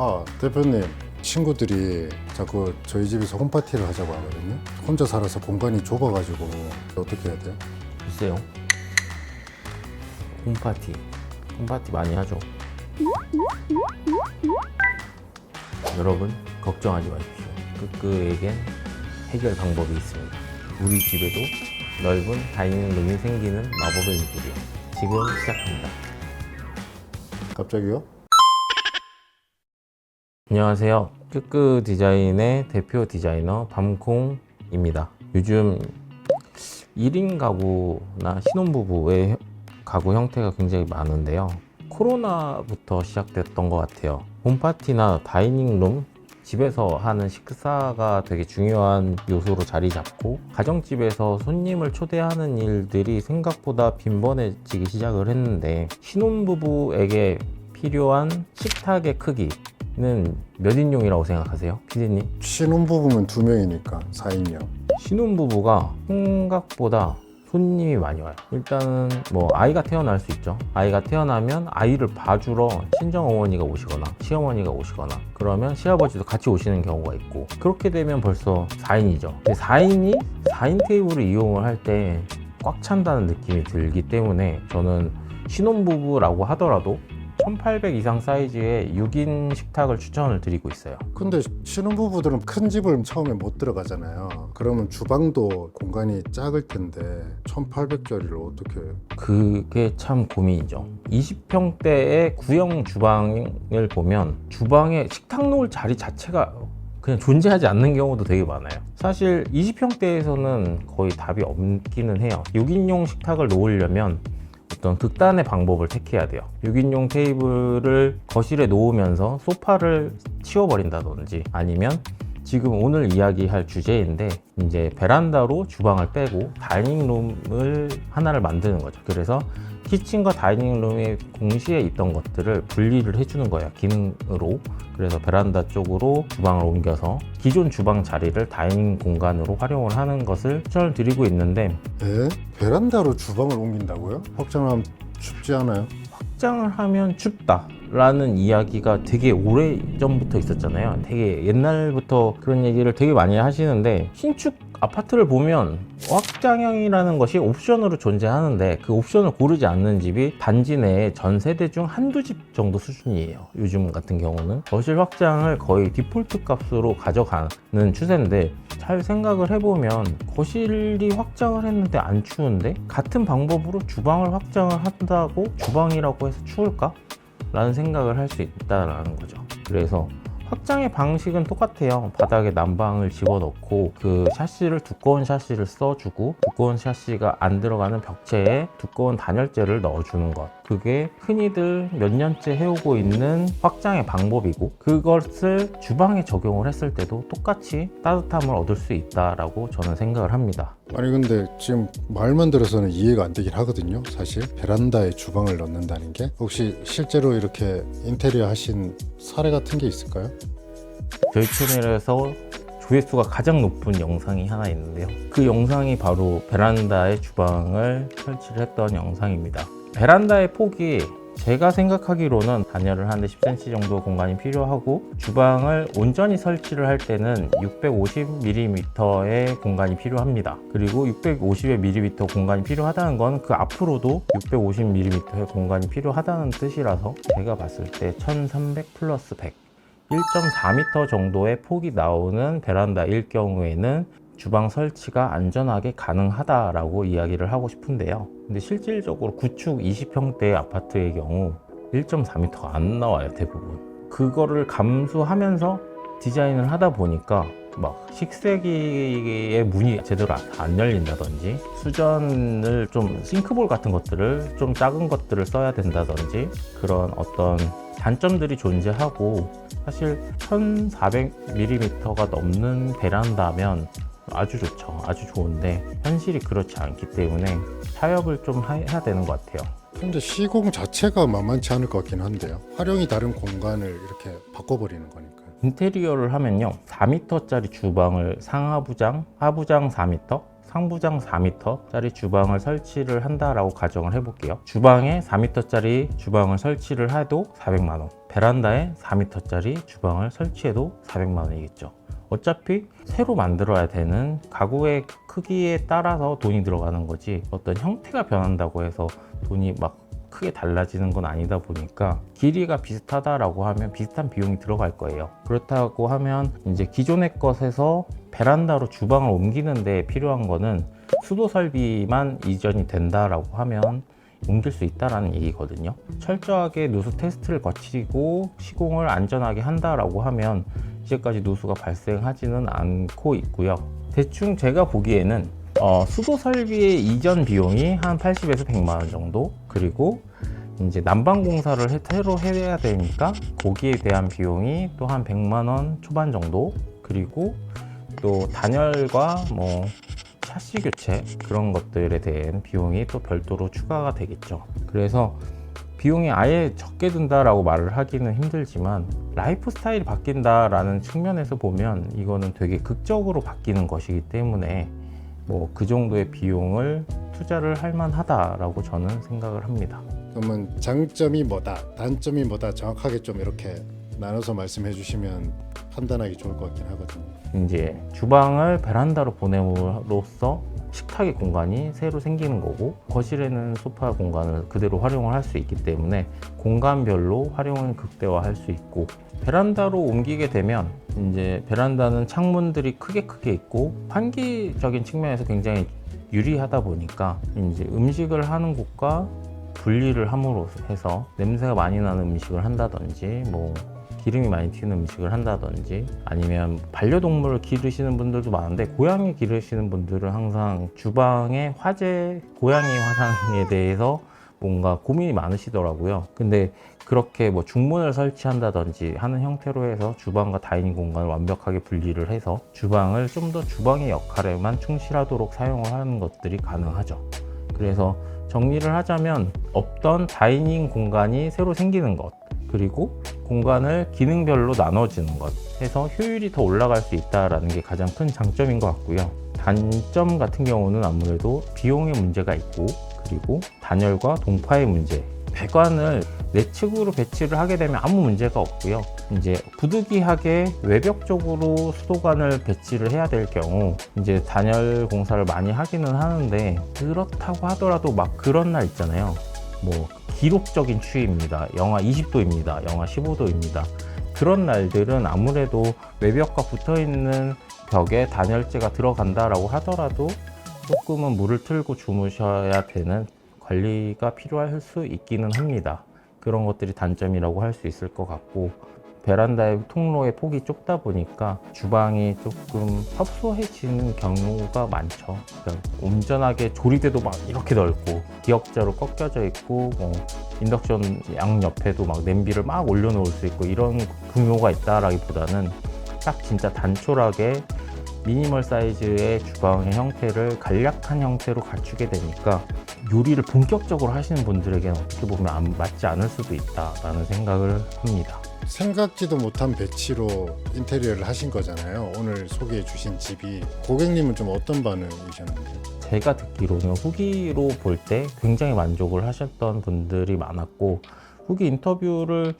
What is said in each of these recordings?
아 대표님 친구들이 자꾸 저희 집에서 홈파티를 하자고 하거든요. 혼자 살아서 공간이 좁아가지고 어떻게 해야 돼요? 글쎄요. 홈파티. 홈파티 많이 하죠. 여러분, 걱정하지 마십시오. 끄끄에겐 해결 방법이 있습니다. 우리 집에도 넓은 다이닝룸이 생기는 마법의 인테리어. 지금 시작합니다. 갑자기요? 안녕하세요. 끄끄 디자인의 대표 디자이너 밤콩입니다. 요즘 1인 가구나 신혼부부의 가구 형태가 굉장히 많은데요. 코로나부터 시작됐던 것 같아요. 홈파티나 다이닝룸, 집에서 하는 식사가 되게 중요한 요소로 자리 잡고 가정집에서 손님을 초대하는 일들이 생각보다 빈번해지기 시작을 했는데 신혼부부에게 필요한 식탁의 크기 는 몇 인용이라고 생각하세요? 피디님? 신혼부부면 두 명이니까 4인용. 신혼부부가 생각보다 손님이 많이 와요. 일단은 뭐 아이가 태어날 수 있죠. 아이가 태어나면 아이를 봐주러 친정 어머니가 오시거나 시어머니가 오시거나 그러면 시아버지도 같이 오시는 경우가 있고 그렇게 되면 벌써 4인이죠. 4인이 4인 테이블을 이용을 할 때 꽉 찬다는 느낌이 들기 때문에 저는 신혼부부라고 하더라도 1800 이상 사이즈의 6인 식탁을 추천을 드리고 있어요. 근데 신혼부부들은 큰 집을 처음에 못 들어가잖아요. 그러면 주방도 공간이 작을 텐데 1800짜리를 어떻게 그게 참 고민이죠. 20평대의 구형 주방을 보면 주방에 식탁 놓을 자리 자체가 그냥 존재하지 않는 경우도 되게 많아요. 사실 20평대에서는 거의 답이 없기는 해요. 6인용 식탁을 놓으려면 어떤 극단의 방법을 택해야 돼요. 6인용 테이블을 거실에 놓으면서 소파를 치워버린다든지 아니면 지금 오늘 이야기할 주제인데 이제 베란다로 주방을 빼고 다이닝룸을 하나를 만드는 거죠. 그래서 키친과 다이닝룸이 동시에 있던 것들을 분리를 해주는 거예요. 기능으로. 그래서 베란다 쪽으로 주방을 옮겨서 기존 주방 자리를 다이닝 공간으로 활용을 하는 것을 추천을 드리고 있는데 에? 베란다로 주방을 옮긴다고요? 확장하면 춥지 않아요? 확장을 하면 춥다 라는 이야기가 되게 오래 전부터 있었잖아요. 되게 옛날부터 그런 얘기를 되게 많이 하시는데 신축 아파트를 보면 확장형이라는 것이 옵션으로 존재하는데 그 옵션을 고르지 않는 집이 단지 내에 전 세대 중 한두 집 정도 수준이에요. 요즘 같은 경우는 거실 확장을 거의 디폴트 값으로 가져가는 추세인데 잘 생각을 해보면 거실이 확장을 했는데 안 추운데 같은 방법으로 주방을 확장을 한다고 주방이라고 해서 추울까? 라는 생각을 할 수 있다는 거죠. 그래서 확장의 방식은 똑같아요. 바닥에 난방을 집어넣고 그 샤시를 두꺼운 샤시를 써주고 두꺼운 샤시가 안 들어가는 벽체에 두꺼운 단열재를 넣어주는 것. 그게 흔히들 몇 년째 해오고 있는 확장의 방법이고 그것을 주방에 적용을 했을 때도 똑같이 따뜻함을 얻을 수 있다라고 저는 생각을 합니다. 아니 근데 지금 말만 들어서는 이해가 안 되긴 하거든요. 사실 베란다에 주방을 넣는다는 게 혹시 실제로 이렇게 인테리어 하신 사례 같은 게 있을까요? 저희 채널에서 조회수가 가장 높은 영상이 하나 있는데요. 그 영상이 바로 베란다에 주방을 설치를 했던 영상입니다. 베란다의 폭이 제가 생각하기로는 단열을 하는데 10cm 정도 공간이 필요하고 주방을 온전히 설치를 할 때는 650mm의 공간이 필요합니다. 그리고 650mm 공간이 필요하다는 건 그 앞으로도 650mm의 공간이 필요하다는 뜻이라서 제가 봤을 때 1300 플러스 100 1.4m 정도의 폭이 나오는 베란다일 경우에는 주방 설치가 안전하게 가능하다라고 이야기를 하고 싶은데요. 근데 실질적으로 구축 20평대 아파트의 경우 1.4m가 안 나와요, 대부분. 그거를 감수하면서 디자인을 하다 보니까 막 식세기의 문이 제대로 안 열린다든지 수전을 좀 싱크볼 같은 것들을 좀 작은 것들을 써야 된다든지 그런 어떤 단점들이 존재하고 사실 1400mm가 넘는 베란다면 아주 좋죠. 아주 좋은데 현실이 그렇지 않기 때문에 타협을 좀 하- 해야 되는 것 같아요. 근데 시공 자체가 만만치 않을 것 같긴 한데요. 활용이 다른 공간을 이렇게 바꿔버리는 거니까. 인테리어를 하면요 4m짜리 주방을 상하부장, 하부장 4m, 상부장 4m짜리 주방을 설치를 한다라고 가정을 해볼게요. 주방에 4m짜리 주방을 설치를 해도 400만 원. 베란다에 4m짜리 주방을 설치해도 400만 원이겠죠. 어차피 새로 만들어야 되는 가구의 크기에 따라서 돈이 들어가는 거지 어떤 형태가 변한다고 해서 돈이 막 크게 달라지는 건 아니다 보니까 길이가 비슷하다라고 하면 비슷한 비용이 들어갈 거예요. 그렇다고 하면 이제 기존의 것에서 베란다로 주방을 옮기는 데 필요한 거는 수도 설비만 이전이 된다라고 하면 옮길 수 있다라는 얘기거든요. 철저하게 누수 테스트를 거치고 시공을 안전하게 한다라고 하면 이제까지 누수가 발생하지는 않고 있고요. 대충 제가 보기에는 어, 수도 설비의 이전 비용이 한 80에서 100만 원 정도 그리고 이제 난방 공사를 해- 새로 해야 되니까 거기에 대한 비용이 또 한 100만 원 초반 정도 그리고 또 단열과 뭐 샤시 교체 그런 것들에 대한 비용이 또 별도로 추가가 되겠죠. 그래서 비용이 아예 적게 든다라고 말을 하기는 힘들지만 라이프 스타일이 바뀐다라는 측면에서 보면 이거는 되게 극적으로 바뀌는 것이기 때문에 뭐 그 정도의 비용을 투자를 할 만하다라고 저는 생각을 합니다. 그러면 장점이 뭐다, 단점이 뭐다 정확하게 좀 이렇게 나눠서 말씀해 주시면 판단하기 좋을 것 같긴 하거든요. 이제 주방을 베란다로 보냄으로써 식탁의 공간이 새로 생기는 거고 거실에는 소파 공간을 그대로 활용을 할 수 있기 때문에 공간별로 활용을 극대화할 수 있고 베란다로 옮기게 되면 이제 베란다는 창문들이 크게 크게 있고 환기적인 측면에서 굉장히 유리하다 보니까 이제 음식을 하는 곳과 분리를 함으로 해서 냄새가 많이 나는 음식을 한다든지 뭐 기름이 많이 튀는 음식을 한다든지 아니면 반려동물을 기르시는 분들도 많은데 고양이 기르시는 분들은 항상 주방의 화재 고양이 화상에 대해서 뭔가 고민이 많으시더라고요. 근데 그렇게 뭐 중문을 설치한다든지 하는 형태로 해서 주방과 다이닝 공간을 완벽하게 분리를 해서 주방을 좀 더 주방의 역할에만 충실하도록 사용을 하는 것들이 가능하죠. 그래서 정리를 하자면 없던 다이닝 공간이 새로 생기는 것 그리고 공간을 기능별로 나눠지는 것 해서 효율이 더 올라갈 수 있다라는 게 가장 큰 장점인 것 같고요. 단점 같은 경우는 아무래도 비용의 문제가 있고 그리고 단열과 동파의 문제. 배관을 내측으로 배치를 하게 되면 아무 문제가 없고요. 이제 부득이하게 외벽 쪽으로 수도관을 배치를 해야 될 경우 이제 단열 공사를 많이 하기는 하는데 그렇다고 하더라도 막 그런 날 있잖아요. 뭐 기록적인 추위입니다. 영하 20도입니다. 영하 15도입니다. 그런 날들은 아무래도 외벽과 붙어 있는 벽에 단열재가 들어간다라고 하더라도 조금은 물을 틀고 주무셔야 되는 관리가 필요할 수 있기는 합니다. 그런 것들이 단점이라고 할 수 있을 것 같고 베란다의 통로의 폭이 좁다 보니까 주방이 조금 협소해지는 경우가 많죠. 그러니까 온전하게 조리대도 막 이렇게 넓고 기역자로 꺾여져 있고 뭐 인덕션 양 옆에도 막 냄비를 막 올려놓을 수 있고 이런 규모가 있다라기보다는 딱 진짜 단촐하게 미니멀 사이즈의 주방의 형태를 간략한 형태로 갖추게 되니까 요리를 본격적으로 하시는 분들에게는 어떻게 보면 안 맞지 않을 수도 있다라는 생각을 합니다. 생각지도 못한 배치로 인테리어를 하신 거잖아요. 오늘 소개해 주신 집이 고객님은 좀 어떤 반응이셨는데요? 제가 듣기로는 후기로 볼 때 굉장히 만족을 하셨던 분들이 많았고 후기 인터뷰를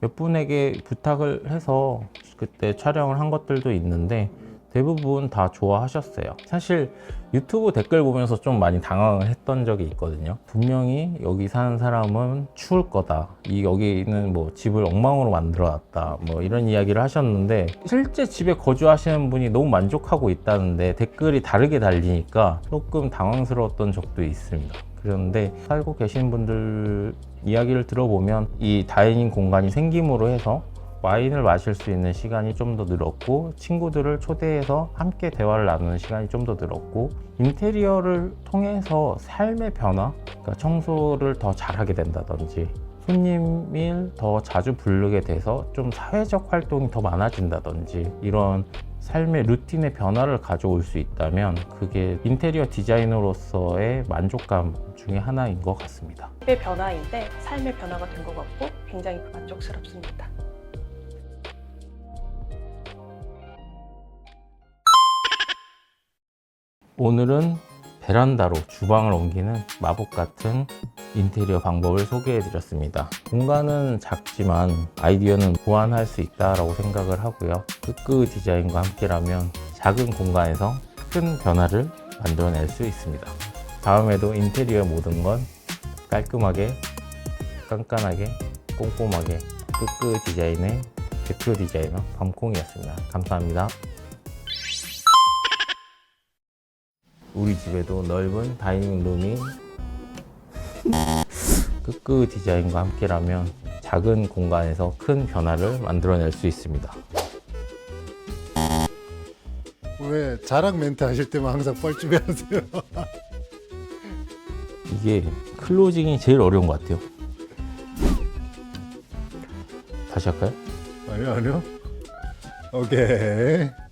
몇 분에게 부탁을 해서 그때 촬영을 한 것들도 있는데 대부분 다 좋아하셨어요. 사실 유튜브 댓글 보면서 좀 많이 당황을 했던 적이 있거든요. 분명히 여기 사는 사람은 추울 거다. 이 여기는 뭐 집을 엉망으로 만들어 놨다. 뭐 이런 이야기를 하셨는데 실제 집에 거주하시는 분이 너무 만족하고 있다는데 댓글이 다르게 달리니까 조금 당황스러웠던 적도 있습니다. 그런데 살고 계신 분들 이야기를 들어보면 이 다이닝 공간이 생김으로 해서 와인을 마실 수 있는 시간이 좀 더 늘었고 친구들을 초대해서 함께 대화를 나누는 시간이 좀 더 늘었고 인테리어를 통해서 삶의 변화 그러니까 청소를 더 잘하게 된다든지 손님을 더 자주 부르게 돼서 좀 사회적 활동이 더 많아진다든지 이런 삶의 루틴의 변화를 가져올 수 있다면 그게 인테리어 디자이너로서의 만족감 중에 하나인 것 같습니다. 집의 변화인데 삶의 변화가 된 것 같고 굉장히 만족스럽습니다. 오늘은 베란다로 주방을 옮기는 마법 같은 인테리어 방법을 소개해 드렸습니다. 공간은 작지만 아이디어는 보완할 수 있다라고 생각을 하고요. 끄끄 디자인과 함께라면 작은 공간에서 큰 변화를 만들어낼 수 있습니다. 다음에도 인테리어 모든 건 깔끔하게, 깐깐하게, 꼼꼼하게 끄끄 디자인의 대표 디자이너 밤콩이었습니다. 감사합니다. 우리 집에도 넓은 다이닝 룸이 끄끄 디자인과 함께라면 작은 공간에서 큰 변화를 만들어낼 수 있습니다. 왜 자랑 멘트 하실 때만 항상 뻘쭘해 하세요? 이게 클로징이 제일 어려운 것 같아요. 다시 할까요? 아니요, 아니요. 오케이.